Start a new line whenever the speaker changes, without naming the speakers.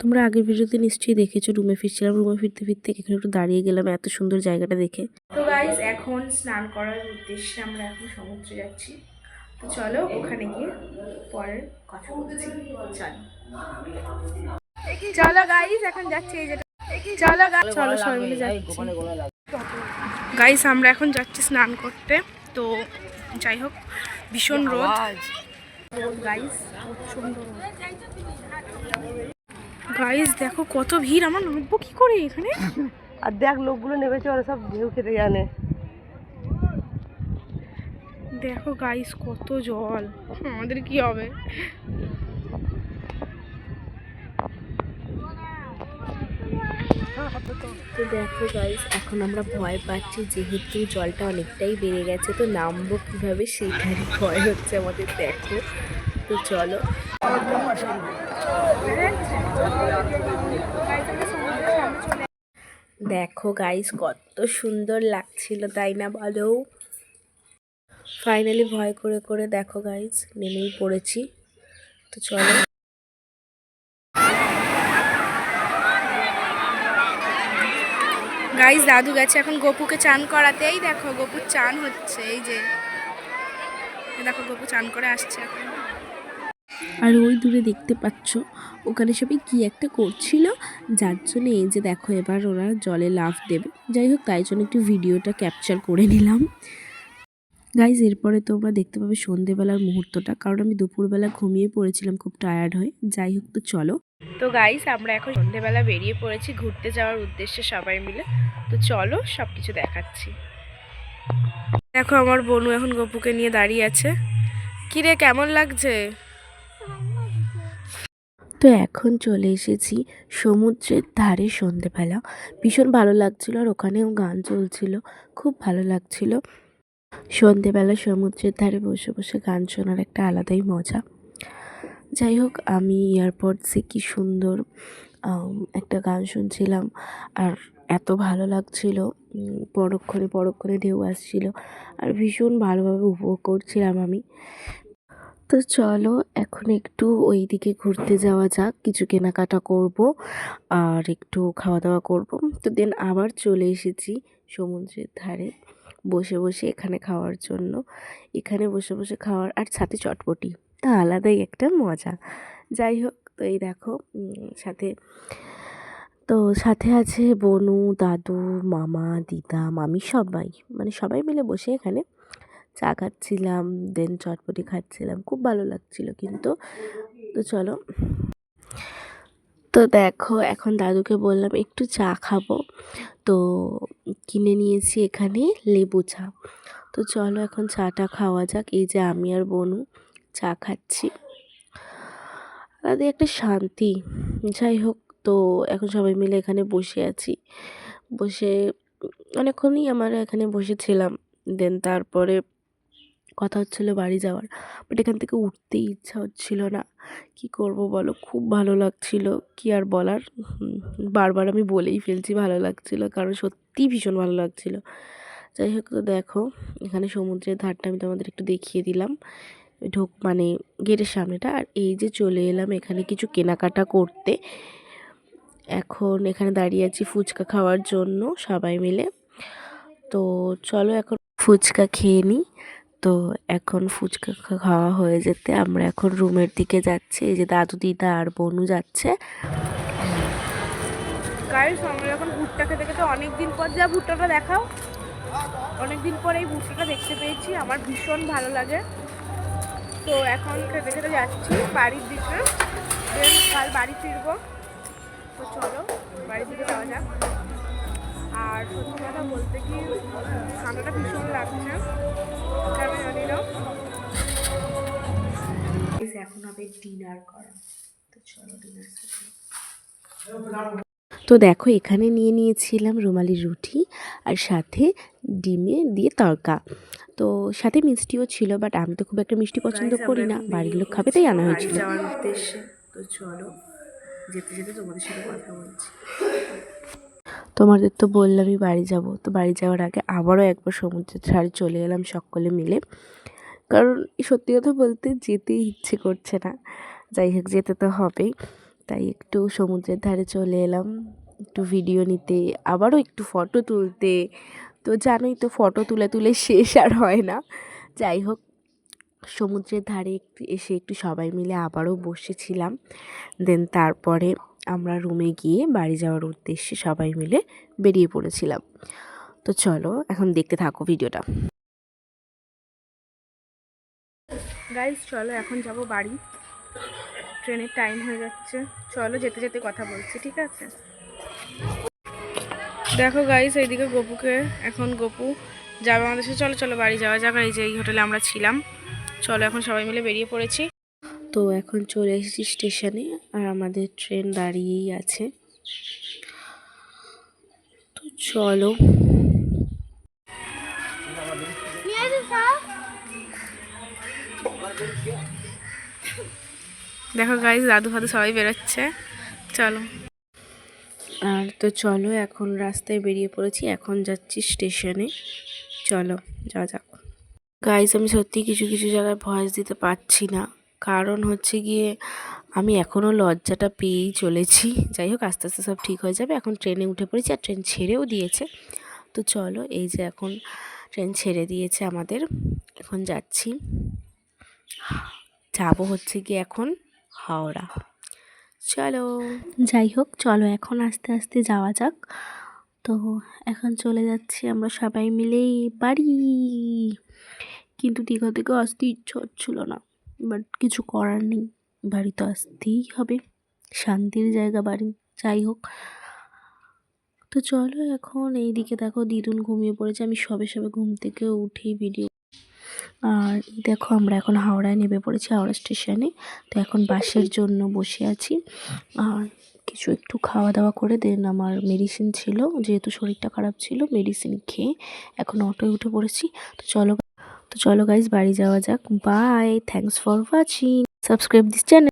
তোমরা আগের ভিডিওতে নিশ্চয়ই দেখেছ রুমে ফিরছিলাম রুমে ফিরতে ফিরতে এখানে একটু দাঁড়িয়ে গেলাম এত সুন্দর জায়গাটা দেখে। তো গাইজ এখন স্নান করার উদ্দেশ্যে আমরা এখন সমুদ্রে যাচ্ছি। তো চলো ওখানে গিয়ে পরের কথা বলছি। চলো। চলো গাইজ এখন যাচ্ছি এই যেটা চলো চলো সবাই মিলে যাচ্ছি। গাইস আমরা এখন যাচ্ছি স্নান করতে। তো যাই হোক ভীষণ রোদ। রোদ গাইস প্রচণ্ড গাইস দেখো কত ভিড়। আমার নামবো কি করে এখানে?
আর দেখ লোকগুলো নেমেছে ওরা সব ঢেউ খেতে জানে।
দেখো গাইস কত জল। আমাদের কি হবে? তো দেখো গাইস এখন আমরা ভয় পাচ্ছি যেহেতু জলটা অনেকটাই বেড়ে গেছে তো নামবো কীভাবে সেইটারই ভয় হচ্ছে আমাদের দেখো তো চলো। দেখো গাইস কত সুন্দর লাগছিল, তাই না বলো? ফাইনালি ভয় করে করে দেখো গাইস নেমেই পড়েছি। তো চলো। গাইস দাদু গেছে এখন গপুকে চান করাতে। এই দেখো গপুর চান হচ্ছে, এই যে। দেখো, গপু চান করে আসছে এখন। আর ওই দূরে দেখতে পাচ্ছ, ওখানে সবাই কি একটা করছিল? যার জন্য এই যে দেখো এবার ওরা জলে লাফ দেবে। যাই হোক, তাই জন্য একটু ভিডিওটা ক্যাপচার করে নিলাম। গাইজ এরপরে তোমরা দেখতে পাবে সন্ধেবেলার মুহূর্তটা, কারণ আমি দুপুরবেলা ঘুমিয়ে পড়েছিলাম, খুব টায়ার্ড হয়ে। যাই হোক, তো চলো। তো গাইস আমরা এখন সন্ধেবেলা বেরিয়ে পড়েছি, ঘুরতে যাওয়ার উদ্দেশ্যে সবাই মিলে। তো চলো সব কিছু দেখাচ্ছি। দেখো আমার বনু এখন গপুকে নিয়ে দাঁড়িয়ে আছে। কিরে, কেমন লাগছে? তো এখন চলে এসেছি সমুদ্রের ধারে সন্ধেবেলা। ভীষণ ভালো লাগছিল আর ওখানেও গান চলছিল, খুব ভালো লাগছিল। সন্ধেবেলা সমুদ্রের ধারে বসে বসে গান শোনার একটা আলাদাই মজা। যাই হোক, আমি এয়ারপডসে কি সুন্দর একটা গান শুনছিলাম আর এত ভালো লাগছিল। পরক্ষণে পরক্ষণে ঢেউ আসছিল আর ভীষণ ভালোভাবে উপভোগ করছিলাম আমি। তো চলো, এখন একটু ওই দিকে ঘুরতে যাওয়া যাক। কিছু কেনাকাটা করব আর একটু খাওয়া দাওয়া করব। তো দেন আবার চলে এসেছি সমুদ্রের ধারে বসে বসে এখানে খাওয়ার জন্য। এখানে বসে বসে খাওয়ার আর সাথে চটপটি। তা আলাদাই একটা মজা। যাই হোক, তো এই দেখো সাথে, তো সাথে আছে বনু, দাদু, মামা, দিদা, মামি সবাই। মানে সবাই মিলে বসে এখানে চা খাচ্ছিলাম দেন চটপটি খাচ্ছিলাম। খুব ভালো লাগছিল কিন্তু। তো চলো। তো দেখো, এখন দাদুকে বললাম, একটু চা খাব। তো কিনে নিয়েছি এখানে লেবু চা। তো চলো এখন চাটা খাওয়া যাক। এই যে আমি আর বনু চা খাচ্ছি। তাদের একটা শান্তি। যাই হোক, তো এখন সবাই মিলে এখানে বসে আছি। বসে অনেকক্ষণই আমরা এখানে বসেছিলাম। দেন তারপরে কথা হচ্ছিল বাড়ি যাওয়ার। বাট এখান থেকে উঠতেই ইচ্ছা হচ্ছিল না। কি করব বলো? খুব ভালো লাগছিল। কি আর বলার? বারবার আমি বলেই ফেলছি ভালো লাগছিল। কারণ সত্যিই ভীষণ ভালো লাগছিল। যাই হোক, তো দেখো, এখানে সমুদ্রের ধারটা আমি তোমাদের একটু দেখিয়ে দিলাম। ঢোক মানে গেটের সামনেটা। আর এই যে চলে এলাম এখানে কিছু কেনাকাটা করতে। এখন এখানে দাঁড়িয়ে আছি ফুচকা খাওয়ার জন্য সবাই মিলে। তো চলো এখন ফুচকা খেয়ে নিই তো এখন ফুচকা খাওয়া হয়ে যেতে আমরা এখন রুমের দিকে যাচ্ছি। এই যে দাদু, দিদা আর বনু যাচ্ছে। গাইস, আমরা এখন ভুট্টা খেতে খেতে অনেক দিন পর যা ভুট্টাটা দেখাও অনেক দিন পর এই ভুট্টাটা দেখতে পেয়েছি। আমার ভীষণ ভালো লাগে। তো এখন খেতে খেতে যাচ্ছি বাড়ির দিকে। কাল বাড়ি ফিরবো। তো চলো বাড়ির দিকে যাওয়া যাক। আর সত্যি কথা বলতে কি ঠান্ডাটা ভীষণ লাগছে। আমি জানি না। এখন হবে ডিনার করা। তো চলো ডিনার তো দেখো এখানে নিয়ে নিয়েছিলাম রুমালি রুটি আর সাথে ডিমে দিয়ে তড়কা। তো সাথে মিষ্টিও ছিল বাট আমি তো খুব একটা মিষ্টি পছন্দ করি না। বাড়ির লোক খাবে তাই আনা হয়েছিল। তো চলো যেতে যেতে তোমাদের সাথে কথা বলছি। তোমাদের তো বললামই বাড়ি যাব। তো বাড়ি যাওয়ার আগে আবারও একবার সমুদ্রের ধারে চলে এলাম সকলে মিলে। কারণ সত্যি কথা বলতে যেতেই ইচ্ছে করছে না। যাই হোক, যেতে তো হবেই। তাই একটু সমুদ্রের ধারে চলে এলাম। একটু ভিডিও নিতে, আবারও একটু ফটো তুলতে। তো জানোই তো ফটো তুলে তুলে শেষ আর হয় না। যাই হোক সমুদ্রের ধারে একটু, এসে একটু সবাই মিলে আবারও বসেছিলাম। দেন তারপরে আমরা রুমে গিয়ে বাড়ি যাওয়ার উদ্দেশ্যে সবাই মিলে বেরিয়ে পড়েছিলাম। তো চলো, এখন দেখতে থাকো ভিডিওটা। গাইজ চলো, এখন যাব বাড়ি। ট্রেনের টাইম হয়ে যাচ্ছে। চলো, যেতে যেতে কথা বলছি, ঠিক আছে? দেখো গাইজ এইদিকে গপুকে, এখন গপু যাবে আমাদের সাথে। চলো চলো, বাড়ি যাওয়া যাক। এই যে, এই হোটেলে আমরা ছিলাম। চলো এখন সবাই মিলে বেরিয়ে পড়েছি। তো এখন চলে এসেছি স্টেশনে আর আমাদের ট্রেন দাঁড়িয়েই আছে। তো চলো। দেখো গাইজ দাদু ফাদু সবাই বেরোচ্ছে। চলো। আর তো চলো, এখন রাস্তায় বেরিয়ে পড়েছি, এখন যাচ্ছি স্টেশনে। চলো যা যাক। গাইজ আমি সত্যি কিছু কিছু জায়গায় ভয়েস দিতে পারছি না। কারণ হচ্ছে গিয়ে আমি এখনও লজ্জাটা পেয়েই চলেছি। যাই হোক, আস্তে আস্তে সব ঠিক হয়ে যাবে। এখন ট্রেনে উঠে পড়েছি আর ট্রেন ছেড়েও দিয়েছে। তো চলো, এই যে এখন ট্রেন ছেড়ে দিয়েছে আমাদের। এখন যাচ্ছি। যাব হচ্ছে গিয়ে এখন হাওড়া। চলো। যাই হোক, চলো এখন আস্তে আস্তে যাওয়া যাক। তো এখন চলে যাচ্ছি আমরা সবাই মিলে বাড়ি। কিন্তু দীঘা থেকে আসতে ইচ্ছা হচ্ছিল না বাট কিছু করার নেই। বাড়ি তো আসতেই হবে, শান্তির জায়গা বাড়ি, যাই হোক। তো চলো এখন এইদিকে দেখো দিদুন ঘুমিয়ে পড়েছে, আমি সবে সবে ঘুম থেকে উঠেই ভিডিও আর দেখো আমরা এখন হাওড়ায় নেমে পড়েছি, হাওড়া স্টেশনে। তো এখন বাসের জন্য বসে আছি। আর কিছু একটু খাওয়া দাওয়া করে দেন। আমার মেডিসিন ছিল, যেহেতু শরীরটা খারাপ ছিল মেডিসিন খেয়ে এখন অটোয় উঠে পড়েছি। তো চলো তো চলো গাইজ বাড়ি যাওয়া যাক। Bye thanks for watching subscribe this channel